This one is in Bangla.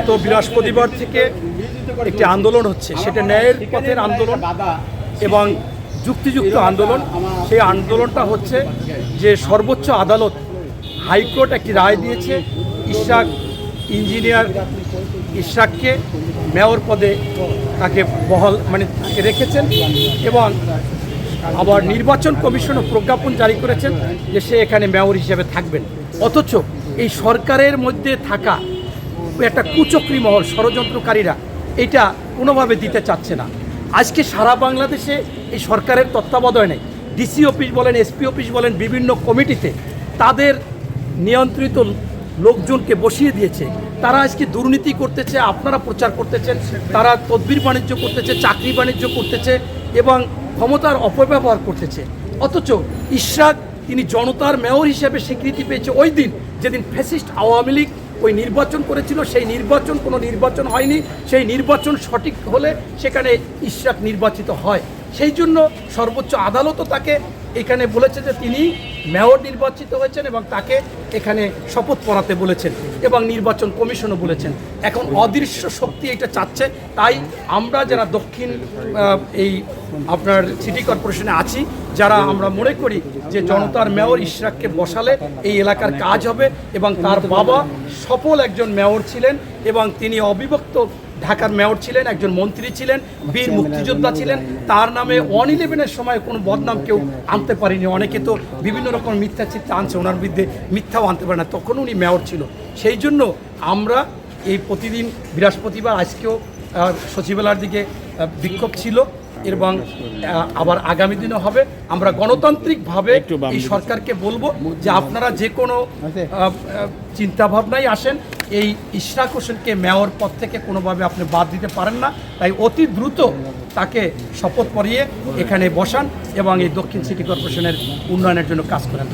গত বৃহস্পতিবার থেকে একটি আন্দোলন হচ্ছে। সেটা ন্যায়ের পথের আন্দোলন এবং যুক্তিযুক্ত আন্দোলন। সেই আন্দোলনটা হচ্ছে যে সর্বোচ্চ আদালত হাইকোর্ট একটি রায় দিয়েছে, ইশাক ইঞ্জিনিয়ার ইশাককে মেয়র পদে তাকে বহাল মানে তাকে রেখেছেন এবং আবার নির্বাচন কমিশনও প্রজ্ঞাপন জারি করেছেন যে সে এখানে মেয়র হিসেবে থাকবেন। অথচ এই সরকারের মধ্যে থাকা একটা কুচক্রি মহল, ষড়যন্ত্রকারীরা এটা কোনোভাবে দিতে চাচ্ছে না। আজকে সারা বাংলাদেশে এই সরকারের তত্ত্বাবধানে ডিসি অফিস বলেন, এসপি অফিস বলেন, বিভিন্ন কমিটিতে তাদের নিয়ন্ত্রিত লোকজনকে বসিয়ে দিয়েছে। তারা আজকে দুর্নীতি করতেছে, আপনারা প্রচার করতেছেন, তারা তদবির বাণিজ্য করতেছে, চাকরি বাণিজ্য করতেছে এবং ক্ষমতার অপব্যবহার করতেছে। অথচ ইশরাক তিনি জনতার মেয়র হিসেবে স্বীকৃতি পেয়েছে ওই দিন, যেদিন ফ্যাসিস্ট আওয়ামী লীগ ওই নির্বাচন করেছিল, সেই নির্বাচন কোনো নির্বাচন হয়নি, সেই নির্বাচন সঠিক হলে সেখানে ইশরাক নির্বাচিত হয়। সেই জন্য সর্বোচ্চ আদালতও তাকে এখানে বলেছে যে তিনি মেয়র নির্বাচিত হয়েছেন এবং তাকে এখানে শপথ পড়াতে বলেছেন এবং নির্বাচন কমিশনও বলেছেন। এখন অদৃশ্য শক্তি এটা চাচ্ছে, তাই আমরা যারা দক্ষিণ এই আপনার সিটি কর্পোরেশনে আছি, যারা আমরা মনে করি যে জনতার মেয়র ইশরাককে বসালে এই এলাকার কাজ হবে এবং তার বাবা সফল একজন মেয়র ছিলেন এবং তিনি অবিভক্ত ঢাকার মেয়র ছিলেন একজন মন্ত্রী ছিলেন বীর মুক্তিযোদ্ধা ছিলেন। তার নামে ওয়ান ইলেভেনের সময় কোনো বদনাম কেউ আনতে পারেনি। অনেকে তো বিভিন্ন রকম মিথ্যা চিত্র আনছে ওনার বিরুদ্ধে মিথ্যাও আনতে পারে না। তখন উনি মেয়র ছিল। সেই জন্য আমরা এই প্রতিদিন বৃহস্পতিবার আজকেও সচিবালয়ের দিকে বিক্ষোভ ছিল এবং আবার আগামী দিনও হবে। আমরা গণতান্ত্রিকভাবে এই সরকারকে বলব যে আপনারা যে কোনো চিন্তা ভাবনাই আসেন। এই ইশরাক হোসেনকে মেয়র পদ থেকে কোনোভাবে আপনি বাদ দিতে পারেন না। তাই অতি দ্রুত তাকে শপথ পরিয়ে এখানে বসান এবং এই দক্ষিণ সিটি কর্পোরেশনের উন্নয়নের জন্য কাজ করেন।